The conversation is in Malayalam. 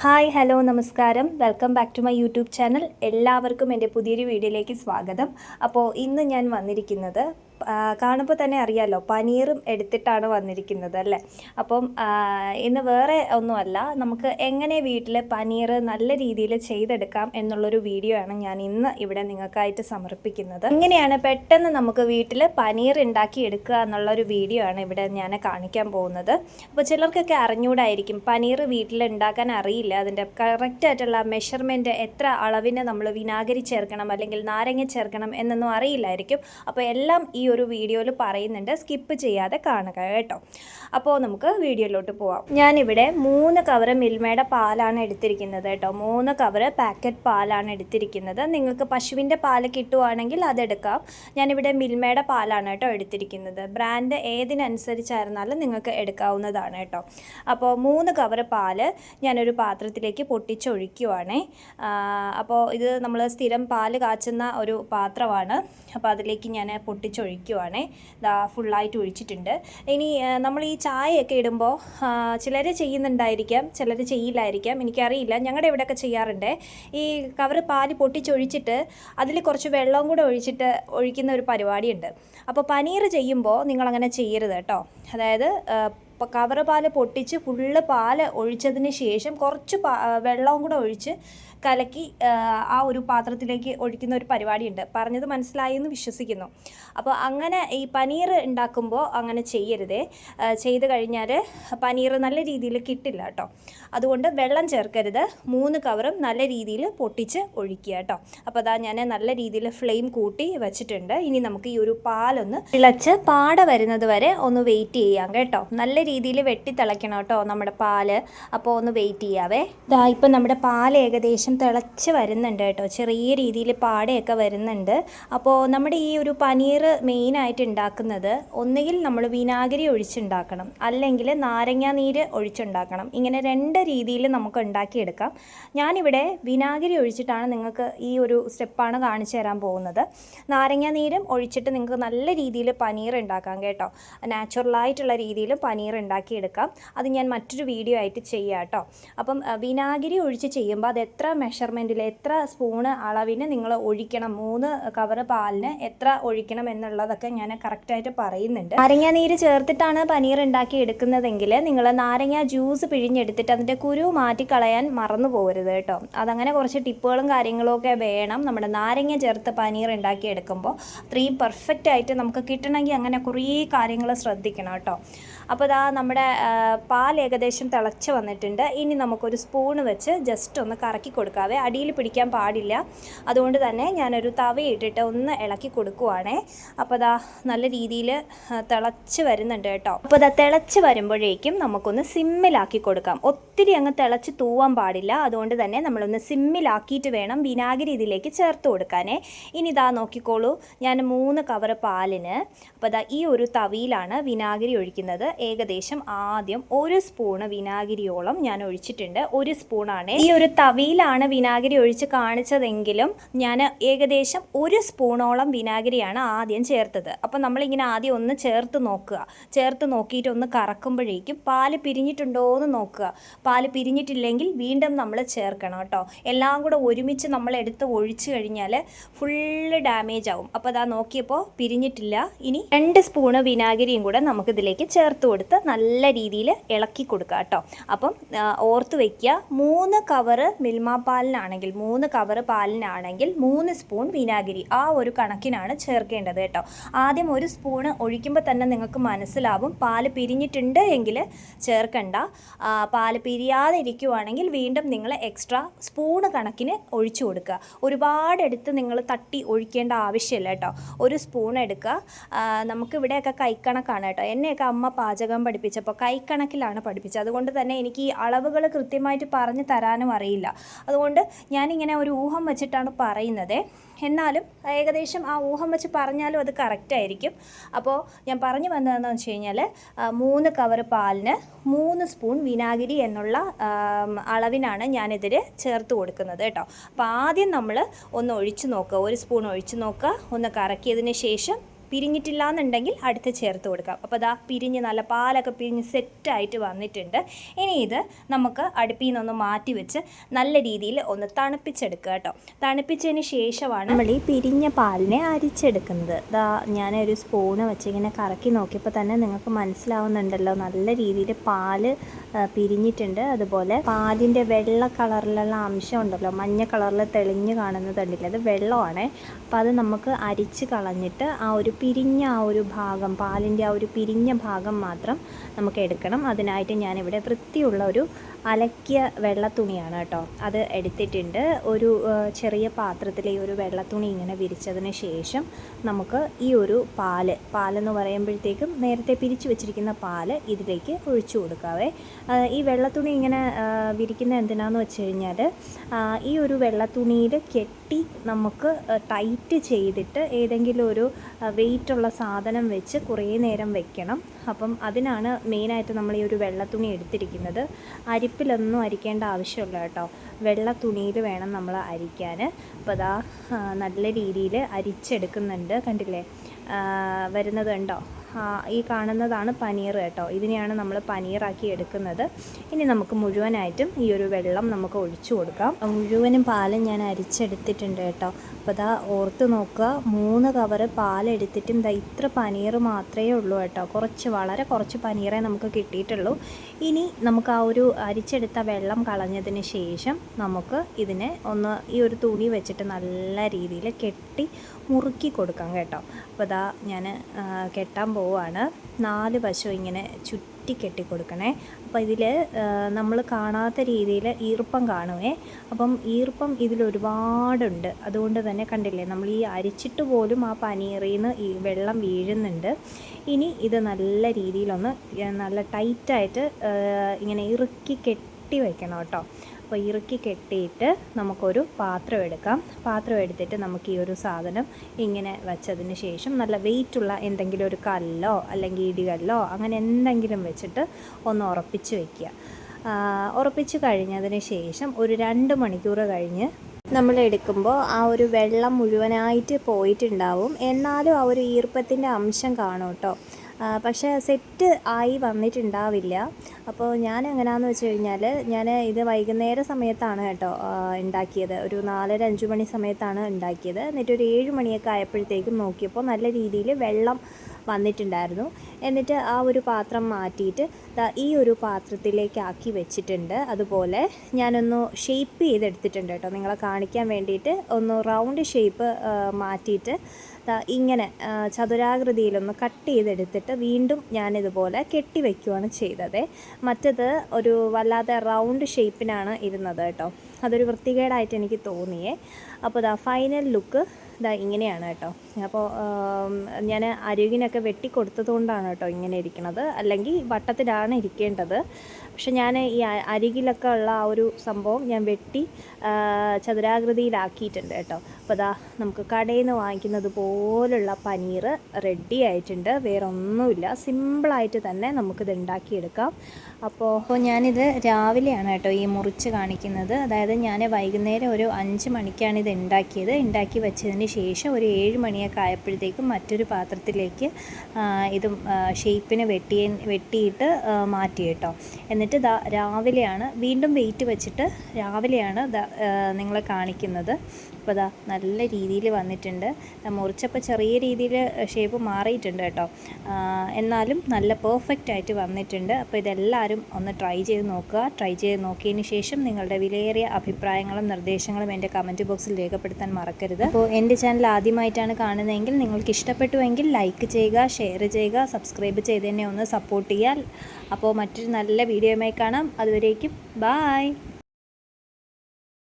ഹായ് ഹലോ നമസ്കാരം. Welcome back to my YouTube channel. എല്ലാവർക്കും എന്റെ പുതിയൊരു വീഡിയോയിലേക്ക് സ്വാഗതം. അപ്പോൾ ഇന്ന് ഞാൻ വന്നിരിക്കുന്നത് കാണുമ്പോൾ തന്നെ അറിയാമല്ലോ പനീറും എടുത്തിട്ടാണ് വന്നിരിക്കുന്നത് അല്ലേ? അപ്പം ഇന്ന് വേറെ ഒന്നുമല്ല നമുക്ക് എങ്ങനെ വീട്ടിൽ പനീർ നല്ല രീതിയിൽ ചെയ്തെടുക്കാം എന്നുള്ളൊരു വീഡിയോ ആണ് ഞാൻ ഇന്ന് ഇവിടെ നിങ്ങൾക്കായിട്ട് സമർപ്പിക്കുന്നത്. എങ്ങനെയാണ് പെട്ടെന്ന് നമുക്ക് വീട്ടിൽ പനീർ ഉണ്ടാക്കി എടുക്കുക എന്നുള്ളൊരു വീഡിയോ ആണ് ഇവിടെ ഞാൻ കാണിക്കാൻ പോകുന്നത്. അപ്പോൾ ചിലർക്കൊക്കെ അറിഞ്ഞൂടായിരിക്കും പനീർ വീട്ടിൽ ഉണ്ടാക്കാൻ അറിയില്ല അതിന്റെ കറക്റ്റായിട്ടുള്ള മെഷർമെന്റ് എത്ര അളവിന് നമ്മൾ വിനാഗിരി ചേർക്കണം അല്ലെങ്കിൽ നാരങ്ങ ചേർക്കണം എന്നൊന്നും അറിയില്ലായിരിക്കും. അപ്പോൾ എല്ലാം ഈ ഒരു വീഡിയോയിൽ പറയുന്നുണ്ട്. സ്കിപ്പ് ചെയ്യാതെ കാണുക കേട്ടോ. അപ്പോൾ നമുക്ക് വീഡിയോയിലോട്ട് പോവാം. ഞാനിവിടെ മൂന്ന് കവറ് മിൽമയുടെ പാലാണ് എടുത്തിരിക്കുന്നത് കേട്ടോ. മൂന്ന് കവറ് പാക്കറ്റ് പാലാണ് എടുത്തിരിക്കുന്നത്. നിങ്ങൾക്ക് പശുവിന്റെ പാൽ കിട്ടുവാണെങ്കിൽ അതെടുക്കാം. ഞാനിവിടെ മിൽമയുടെ പാലാണ് കേട്ടോ എടുത്തിരിക്കുന്നത്. ബ്രാൻഡ് ഏതിനനുസരിച്ചായിരുന്നാലും നിങ്ങൾക്ക് എടുക്കാവുന്നതാണ് കേട്ടോ. അപ്പോൾ മൂന്ന് കവറ് പാൽ ഞാനൊരു പാത്രത്തിലേക്ക് പൊട്ടിച്ചൊഴിക്കുവാണേ. അപ്പോൾ ഇത് നമ്മൾ സ്ഥിരം പാൽ കാച്ചുന്ന ഒരു പാത്രമാണ്. അപ്പോൾ അതിലേക്ക് ഞാൻ പൊട്ടിച്ചൊഴിക്കുവാണേ ദാ ഫുള്ളായിട്ട് ഒഴിച്ചിട്ടുണ്ട്. ഇനി നമ്മൾ ഈ ചായയൊക്കെ ഇടുമ്പോൾ ചിലർ ചെയ്യുന്നുണ്ടായിരിക്കാം ചിലർ ചെയ്യില്ലായിരിക്കാം എനിക്കറിയില്ല. ഞങ്ങളുടെ ഇവിടെയൊക്കെ ചെയ്യാറുണ്ട്. ഈ കവർ പാൽ പൊട്ടിച്ചൊഴിച്ചിട്ട് അതിൽ കുറച്ച് വെള്ളവും കൂടെ ഒഴിച്ചിട്ട് ഒഴിക്കുന്ന ഒരു പരിപാടിയുണ്ട്. അപ്പോൾ പനീർ ചെയ്യുമ്പോൾ നിങ്ങളങ്ങനെ ചെയ്യരുത് കേട്ടോ. അതായത് കവറ് പാൽ പൊട്ടിച്ച് ഫുള്ള് പാൽ ഒഴിച്ചതിന് ശേഷം കുറച്ച് വെള്ളവും കൂടെ ഒഴിച്ച് കലക്കി ആ, ഒരു പാത്രത്തിലേക്ക് ഒഴിക്കുന്ന ഒരു പരിപാടിയുണ്ട്. പറഞ്ഞത് മനസ്സിലായി എന്ന് വിശ്വസിക്കുന്നു. അപ്പോൾ അങ്ങനെ ഈ പനീർ ഉണ്ടാക്കുമ്പോൾ അങ്ങനെ ചെയ്യരുതേ. ചെയ്ത് കഴിഞ്ഞാൽ പനീർ നല്ല രീതിയിൽ കിട്ടില്ല കേട്ടോ. അതുകൊണ്ട് വെള്ളം ചേർക്കരുത്. മൂന്ന് കവറും നല്ല രീതിയിൽ പൊട്ടിച്ച് ഒഴിക്കുക കേട്ടോ. അപ്പോൾ അതാ ഞാൻ നല്ല രീതിയിൽ ഫ്ലെയിം കൂട്ടി വെച്ചിട്ടുണ്ട്. ഇനി നമുക്ക് ഈ ഒരു പാലൊന്ന് ഇളച്ച് പാട വരുന്നത് വരെ ഒന്ന് വെയിറ്റ് ചെയ്യാം കേട്ടോ. നല്ല രീതിയിൽ വെട്ടി തിളയ്ക്കണം കേട്ടോ നമ്മുടെ പാൽ. അപ്പോൾ ഒന്ന് വെയിറ്റ് ചെയ്യാവേ. ഇതാ ഇപ്പം നമ്മുടെ പാൽ ഏകദേശം തിളച്ച് വരുന്നുണ്ട് കേട്ടോ. ചെറിയ രീതിയിൽ പാടയൊക്കെ വരുന്നുണ്ട്. അപ്പോൾ നമ്മുടെ ഈ ഒരു പനീർ മെയിനായിട്ട് ഉണ്ടാക്കുന്നത് ഒന്നുകിൽ നമ്മൾ വിനാഗിരി ഒഴിച്ചുണ്ടാക്കണം അല്ലെങ്കിൽ നാരങ്ങാ നീര് ഒഴിച്ചുണ്ടാക്കണം. ഇങ്ങനെ രണ്ട് രീതിയിൽ നമുക്ക് ഉണ്ടാക്കിയെടുക്കാം. ഞാനിവിടെ വിനാഗിരി ഒഴിച്ചിട്ടാണ് നിങ്ങൾക്ക് ഈ ഒരു സ്റ്റെപ്പാണ് കാണിച്ചു തരാൻ പോകുന്നത്. നാരങ്ങാ നീരും ഒഴിച്ചിട്ട് നിങ്ങൾക്ക് നല്ല രീതിയിൽ പനീർ ഉണ്ടാക്കാം കേട്ടോ. നാച്ചുറലായിട്ടുള്ള രീതിയിൽ പനീർ ഉണ്ടാക്കിയെടുക്കാം. അത് ഞാൻ മറ്റൊരു വീഡിയോ ആയിട്ട് ചെയ്യാം കേട്ടോ അപ്പം വിനാഗിരി ഒഴിച്ച് ചെയ്യുമ്പോൾ അത് എത്ര മെഷർമെന്റിൽ എത്ര സ്പൂണ് അളവിന് നിങ്ങൾ ഒഴിക്കണം? മൂന്ന് കവറ് പാലിന് എത്ര ഒഴിക്കണം എന്നുള്ളതൊക്കെ ഞാൻ കറക്റ്റായിട്ട് പറയുന്നുണ്ട്. നാരങ്ങ നീര് ചേർത്തിട്ടാണ് പനീർ ഉണ്ടാക്കി എടുക്കുന്നതെങ്കിൽ നിങ്ങൾ നാരങ്ങ ജ്യൂസ് പിഴിഞ്ഞെടുത്തിട്ട് അതിന്റെ കുരു മാറ്റിക്കളയാൻ മറന്നു പോകരുത് കേട്ടോ അതങ്ങനെ കുറച്ച് ടിപ്പുകളും കാര്യങ്ങളും ഒക്കെ വേണം. നമ്മുടെ നാരങ്ങ ചേർത്ത് പനീർ ഉണ്ടാക്കി എടുക്കുമ്പോൾ അത്രയും പെർഫെക്റ്റ് ആയിട്ട് നമുക്ക് കിട്ടണമെങ്കിൽ അങ്ങനെ കുറേ കാര്യങ്ങൾ ശ്രദ്ധിക്കണം കേട്ടോ അപ്പോൾ ഇതാ നമ്മുടെ പാൽ ഏകദേശം തിളച്ച് വന്നിട്ടുണ്ട്. ഇനി നമുക്കൊരു സ്പൂൺ വെച്ച് ജസ്റ്റ് ഒന്ന് കറക്കി കൊടുക്കാവേ. അടിയിൽ പിടിക്കാൻ പാടില്ല. അതുകൊണ്ട് തന്നെ ഞാനൊരു തവയിട്ടിട്ട് ഒന്ന് ഇളക്കി കൊടുക്കുവാണേ. അപ്പോൾ അതാ നല്ല രീതിയിൽ തിളച്ച് വരുന്നുണ്ട് കേട്ടോ. അപ്പോൾ അതാ തിളച്ച് വരുമ്പോഴേക്കും നമുക്കൊന്ന് സിമ്മിലാക്കി കൊടുക്കാം. ഒത്തിരി അങ്ങ് തിളച്ച് തൂവാൻ പാടില്ല. അതുകൊണ്ട് തന്നെ നമ്മളൊന്ന് സിമ്മിലാക്കിയിട്ട് വേണം വിനാഗിരി ഇതിലേക്ക് ചേർത്ത് കൊടുക്കാനേ. ഇനി ഇതാ നോക്കിക്കോളൂ. ഞാൻ മൂന്ന് കവറ് പാലിന് അപ്പോൾ അതാ ഈ ഒരു തവിയിലാണ് വിനാഗിരി ഒഴിക്കുന്നത്. ഏകദേശം ആദ്യം ഒരു സ്പൂണ് വിനാഗിരിയോളം ഞാൻ ഒഴിച്ചിട്ടുണ്ട്. ഒരു സ്പൂണാണ്. ഈ ഒരു തവിയിലാണ് വിനാഗിരി ഒഴിച്ച് കാണിച്ചതെങ്കിലും ഞാൻ ഏകദേശം ഒരു സ്പൂണോളം വിനാഗിരിയാണ് ആദ്യം ചേർത്തത്. അപ്പോൾ നമ്മളിങ്ങനെ ആദ്യം ഒന്ന് ചേർത്ത് നോക്കുക. ചേർത്ത് നോക്കിയിട്ട് ഒന്ന് കറക്കുമ്പോഴേക്കും പാൽ പിരിഞ്ഞിട്ടുണ്ടോ എന്ന് നോക്കുക. പാൽ പിരിഞ്ഞിട്ടില്ലെങ്കിൽ വീണ്ടും നമ്മൾ ചേർക്കണം കേട്ടോ. എല്ലാം കൂടെ ഒരുമിച്ച് നമ്മൾ എടുത്ത് ഒഴിച്ച് കഴിഞ്ഞാൽ ഫുള്ള് ഡാമേജ് ആവും. അപ്പോൾ അതാ നോക്കിയപ്പോൾ പിരിഞ്ഞിട്ടില്ല. ഇനി രണ്ട് സ്പൂണ് വിനാഗിരിയും കൂടെ നമുക്കിതിലേക്ക് ചേർത്ത് കൊടുത്ത് നല്ല രീതിയിൽ ഇളക്കി കൊടുക്കുക കേട്ടോ. അപ്പം ഓർത്ത് വയ്ക്കുക മൂന്ന് കവറ് മിൽമ പാലിനാണെങ്കിൽ മൂന്ന് കവറ് പാലിനാണെങ്കിൽ മൂന്ന് സ്പൂൺ വിനാഗിരി. ആ ഒരു കണക്കിനാണ് ചേർക്കേണ്ടത് കേട്ടോ. ആദ്യം ഒരു സ്പൂണ് ഒഴിക്കുമ്പോൾ തന്നെ നിങ്ങൾക്ക് മനസ്സിലാവും പാൽ പിരിഞ്ഞിട്ടുണ്ട് എങ്കിൽ ചേർക്കണ്ട. പാൽ പിരിയാതെ ഇരിക്കുവാണെങ്കിൽ വീണ്ടും നിങ്ങൾ എക്സ്ട്രാ സ്പൂണ് കണക്കിന് ഒഴിച്ചു കൊടുക്കുക. ഒരുപാട് എടുത്ത് നിങ്ങൾ തട്ടി ഒഴിക്കേണ്ട ആവശ്യമില്ല കേട്ടോ. ഒരു സ്പൂൺ എടുക്കുക. നമുക്കിവിടെയൊക്കെ കൈക്കണക്കാണ് കേട്ടോ. എന്നെയൊക്കെ അമ്മ പാചകം പഠിപ്പിച്ചപ്പോൾ കൈക്കണക്കിലാണ് പഠിപ്പിച്ചത്. അതുകൊണ്ട് തന്നെ എനിക്ക് ഈ അളവുകൾ കൃത്യമായിട്ട് പറഞ്ഞു തരാനും അറിയില്ല. അതുകൊണ്ട് ഞാനിങ്ങനെ ഒരു ഊഹം വെച്ചിട്ടാണ് പറയുന്നത്. എന്നാലും ഏകദേശം ആ ഊഹം വെച്ച് പറഞ്ഞാലും അത് കറക്റ്റായിരിക്കും അപ്പോൾ ഞാൻ പറഞ്ഞു വന്നതെന്ന് വെച്ച് കഴിഞ്ഞാൽ മൂന്ന് കവർ പാലിന് മൂന്ന് സ്പൂൺ വിനാഗിരി എന്നുള്ള അളവിനാണ് ഞാനിതിൽ ചേർത്ത് കൊടുക്കുന്നത് കേട്ടോ. അപ്പോൾ ആദ്യം നമ്മൾ ഒന്ന് ഒഴിച്ച് നോക്കുക. ഒരു സ്പൂൺ ഒഴിച്ച് നോക്കുക. ഒന്ന് കറക്കിയതിന് ശേഷം പിരിഞ്ഞിട്ടില്ല എന്നുണ്ടെങ്കിൽ അടുത്ത് ചേർത്ത് കൊടുക്കാം. അപ്പോൾ അതാ പിരിഞ്ഞ് നല്ല പാലൊക്കെ പിരിഞ്ഞ് സെറ്റായിട്ട് വന്നിട്ടുണ്ട്. ഇനി ഇത് നമുക്ക് അടുപ്പിൽ നിന്നൊന്ന് മാറ്റി വെച്ച് നല്ല രീതിയിൽ ഒന്ന് തണുപ്പിച്ചെടുക്കുക കേട്ടോ. തണുപ്പിച്ചതിന് ശേഷമാണ് നമ്മൾ ഈ പിരിഞ്ഞ പാലിനെ അരിച്ചെടുക്കുന്നത്. ദാ ഞാനൊരു സ്പൂണ് വെച്ച് ഇങ്ങനെ കറക്കി നോക്കിയപ്പോൾ തന്നെ നിങ്ങൾക്ക് മനസ്സിലാവുന്നുണ്ടല്ലോ നല്ല രീതിയിൽ പാൽ പിരിഞ്ഞിട്ടുണ്ട്. അതുപോലെ പാലിന്റെ വെള്ള കളറിലുള്ള അംശം ഉണ്ടല്ലോ മഞ്ഞ കളറിൽ തെളിഞ്ഞ് കാണുന്നത് കണ്ടില്ലേ? അത് വെള്ളമാണ്. അപ്പോൾ അത് നമുക്ക് അരിച്ച് കളഞ്ഞിട്ട് ആ ഒരു പിരിഞ്ഞ ആ ഒരു ഭാഗം പാലിന്റെ ആ ഒരു പിരിഞ്ഞ ഭാഗം മാത്രം നമുക്ക് എടുക്കണം. അതിനായിട്ട് ഞാനിവിടെ വൃത്തിയുള്ള ഒരു അലക്കിയ വെള്ള തുണിയാണ് കേട്ടോ അത് എടുത്തിട്ടുണ്ട്. ഒരു ചെറിയ പാത്രത്തിൽ ഈ ഒരു വെള്ള തുണി ഇങ്ങനെ വിരിച്ചതിന് ശേഷം നമുക്ക് ഈ ഒരു പാൽ പാലെന്ന് പറയുമ്പോഴത്തേക്കും നേരത്തെ പിരിച്ചു വെച്ചിരിക്കുന്ന പാൽ ഇതിലേക്ക് ഒഴിച്ചു കൊടുക്കാവേ. ഈ വെള്ള തുണി ഇങ്ങനെ വിരിക്കുന്ന എന്തിനാന്ന് വെച്ച് കഴിഞ്ഞാൽ ഈ ഒരു വെള്ള തുണിയിൽ കെട്ടി നമുക്ക് ടൈറ്റ് ചെയ്തിട്ട് ഏതെങ്കിലും ഒരു വെയിറ്റുള്ള സാധനം വെച്ച് കുറേ നേരം വെക്കണം. അപ്പം അതിനാണ് മെയിനായിട്ട് നമ്മൾ ഈ ഒരു വെള്ള തുണി എടുത്തിരിക്കുന്നത്. അരിപ്പിലൊന്നും അരിക്കേണ്ട ആവശ്യമില്ല കേട്ടോ. വെള്ള തുണിയിൽ വേണം നമ്മൾ അരിക്കാൻ. അപ്പോൾ അതാ നല്ല രീതിയിൽ അരിച്ചെടുക്കുന്നുണ്ട്. കണ്ടില്ലേ? വരുന്നത് കണ്ടോ? ഈ കാണുന്നതാണ് പനീർ കേട്ടോ. ഇതിനെയാണ് നമ്മൾ പനീറാക്കി എടുക്കുന്നത്. ഇനി നമുക്ക് മുഴുവനായിട്ടും ഈ ഒരു വെള്ളം നമുക്ക് ഒഴിച്ചു കൊടുക്കാം. മുഴുവനും പാലും ഞാൻ അരിച്ചെടുത്തിട്ടുണ്ട് കേട്ടോ. അപ്പോൾ ഇതാ ഓർത്ത് നോക്കുക മൂന്ന് കവറ് പാലെടുത്തിട്ടും ഇതാ ഇത്ര പനീർ മാത്രമേ ഉള്ളൂ കേട്ടോ. കുറച്ച് വളരെ കുറച്ച് പനീറേ നമുക്ക് കിട്ടിയിട്ടുള്ളൂ. ഇനി നമുക്ക് ആ ഒരു അരിച്ചെടുത്ത വെള്ളം കളഞ്ഞതിന് ശേഷം നമുക്ക് ഇതിനെ ഒന്ന് ഈ ഒരു തുണി വെച്ചിട്ട് നല്ല രീതിയിൽ കെട്ടി മുറുക്കി കൊടുക്കാം കേട്ടോ. അപ്പോൾ ഇതാ ഞാൻ കെട്ടാൻ പോവാണ്. നാല് വശവും ഇങ്ങനെ ചുറ്റി കെട്ടി കൊടുക്കണേ അപ്പോൾ ഇതിൽ നമ്മൾ കാണാത്ത രീതിയിൽ ഈർപ്പം കാണുമേ അപ്പം ഈർപ്പം ഇതിൽ ഒരുപാടുണ്ട്. അതുകൊണ്ട് തന്നെ കണ്ടില്ലേ നമ്മൾ ഈ അരിച്ചിട്ട് പോലും ആ പനീറിൽ നിന്ന് ഈ വെള്ളം വീഴുന്നുണ്ട്. ഇനി ഇത് നല്ല രീതിയിലൊന്ന് നല്ല ടൈറ്റായിട്ട് ഇങ്ങനെ ഇറുക്കി കെട്ടി വെക്കണം കേട്ടോ. അപ്പോൾ ഇറുക്കി കെട്ടിയിട്ട് നമുക്കൊരു പാത്രം എടുക്കാം. പാത്രം എടുത്തിട്ട് നമുക്ക് ഈ ഒരു സാധനം ഇങ്ങനെ വെച്ചതിന് ശേഷം നല്ല വെയിറ്റുള്ള എന്തെങ്കിലും ഒരു കല്ലോ അല്ലെങ്കിൽ ഇടികല്ലോ അങ്ങനെ എന്തെങ്കിലും വെച്ചിട്ട് ഒന്ന് ഉറപ്പിച്ച് വെക്കുക. ഉറപ്പിച്ച് കഴിഞ്ഞതിന് ശേഷം ഒരു രണ്ട് മണിക്കൂർ കഴിഞ്ഞ് നമ്മൾ എടുക്കുമ്പോൾ ആ ഒരു വെള്ളം മുഴുവനായിട്ട് പോയിട്ടുണ്ടാവും. എന്നാലും ആ ഒരു ഈർപ്പത്തിന്റെ അംശം കാണും കേട്ടോ. പക്ഷേ സെറ്റ് ആയി വന്നിട്ടുണ്ടാവില്ല. അപ്പോൾ ഞാൻ എങ്ങനെയാണെന്ന് വെച്ച് കഴിഞ്ഞാൽ ഞാൻ ഇത് വൈകുന്നേര സമയത്താണ് കേട്ടോ ഉണ്ടാക്കിയത്. ഒരു നാലര അഞ്ച് മണി സമയത്താണ് ഉണ്ടാക്കിയത്. എന്നിട്ട് ഒരു ഏഴ് മണിയൊക്കെ ആയപ്പോഴത്തേക്കും നോക്കിയപ്പോൾ നല്ല രീതിയിൽ വെള്ളം വന്നിട്ടുണ്ടായിരുന്നു. എന്നിട്ട് ആ ഒരു പാത്രം മാറ്റിയിട്ട് ഈ ഒരു പാത്രത്തിലേക്ക് ആക്കി വെച്ചിട്ടുണ്ട്. അതുപോലെ ഞാനൊന്ന് ഷേപ്പ് ചെയ്തെടുത്തിട്ടുണ്ട് കേട്ടോ. നിങ്ങളെ കാണിക്കാൻ വേണ്ടിയിട്ട് ഒന്ന് റൗണ്ട് ഷേപ്പ് മാറ്റിയിട്ട് ഇങ്ങനെ ചതുരാകൃതിയിലൊന്ന് കട്ട് ചെയ്തെടുത്തിട്ട് വീണ്ടും ഞാനിതുപോലെ കെട്ടി വയ്ക്കുകയാണ് ചെയ്തത്. മറ്റത് ഒരു വല്ലാതെ റൗണ്ട് ഷേപ്പിനാണ് ഇരുന്നത് കേട്ടോ. അതൊരു വൃത്തികേടായിട്ട് എനിക്ക് തോന്നിയേ. അപ്പോൾ ദാ ഫൈനൽ ലുക്ക് ഇതാ ഇങ്ങനെയാണ് കേട്ടോ. അപ്പോൾ ഞാൻ അരുവിനൊക്കെ വെട്ടി കൊടുത്തതുകൊണ്ടാണ് കേട്ടോ ഇങ്ങനെ ഇരിക്കുന്നത് അല്ലെങ്കിൽ വട്ടത്തിലാണ് ഇരിക്കേണ്ടത്. പക്ഷെ ഞാൻ ഈ അരികിലൊക്കെ ഉള്ള ആ ഒരു സംഭവം ഞാൻ വെട്ടി ചതുരാകൃതിയിലാക്കിയിട്ടുണ്ട് കേട്ടോ. അപ്പോൾ അതാ നമുക്ക് കടയിൽ നിന്ന് വാങ്ങിക്കുന്നത് പോലുള്ള പനീർ റെഡി ആയിട്ടുണ്ട്. വേറെ ഒന്നുമില്ല സിമ്പിളായിട്ട് തന്നെ നമുക്കിത് ഉണ്ടാക്കിയെടുക്കാം. അപ്പോൾ അപ്പോൾ ഞാനിത് രാവിലെയാണ് കേട്ടോ ഈ മുറിച്ച് കാണിക്കുന്നത്. അതായത് ഞാൻ വൈകുന്നേരം ഒരു അഞ്ച് മണിക്കാണ് ഇത് ഉണ്ടാക്കിയത്. ഉണ്ടാക്കി വെച്ചതിന് ശേഷം ഒരു ഏഴ് മണിയൊക്കെ ആയപ്പോഴത്തേക്കും മറ്റൊരു പാത്രത്തിലേക്ക് ഇത് ഷേപ്പിന് വെട്ടി വെട്ടിയിട്ട് മാറ്റി കേട്ടോ. എന്നിട്ട് ദാ രാവിലെയാണ് വീണ്ടും വെയിറ്റ് വെച്ചിട്ട് രാവിലെയാണ് നിങ്ങളെ കാണിക്കുന്നത്. അപ്പോൾ ദാ നല്ല രീതിയിൽ വന്നിട്ടുണ്ട്. മുറിച്ചപ്പോൾ ചെറിയ രീതിയിൽ ഷേപ്പ് മാറിയിട്ടുണ്ട് കേട്ടോ. എന്നാലും നല്ല പെർഫെക്റ്റ് ആയിട്ട് വന്നിട്ടുണ്ട്. അപ്പോൾ ഇതെല്ലാവരും ഒന്ന് ട്രൈ ചെയ്ത് നോക്കുക. ട്രൈ ചെയ്ത് നോക്കിയതിന് ശേഷം നിങ്ങളുടെ വിലയേറിയ അഭിപ്രായങ്ങളും നിർദ്ദേശങ്ങളും എന്റെ കമന്റ് ബോക്സിൽ രേഖപ്പെടുത്താൻ മറക്കരുത്. അപ്പോൾ എന്റെ ചാനൽ ആദ്യമായിട്ടാണ് കാണുന്നതെങ്കിൽ നിങ്ങൾക്ക് ഇഷ്ടപ്പെട്ടുവെങ്കിൽ ലൈക്ക് ചെയ്യുക ഷെയർ ചെയ്യുക സബ്സ്ക്രൈബ് ചെയ്ത് തന്നെ ഒന്ന് സപ്പോർട്ട് ചെയ്യാൽ അപ്പോൾ മറ്റൊരു നല്ല വീഡിയോയുമായി കാണാം. അതുവരേക്കും ബായ്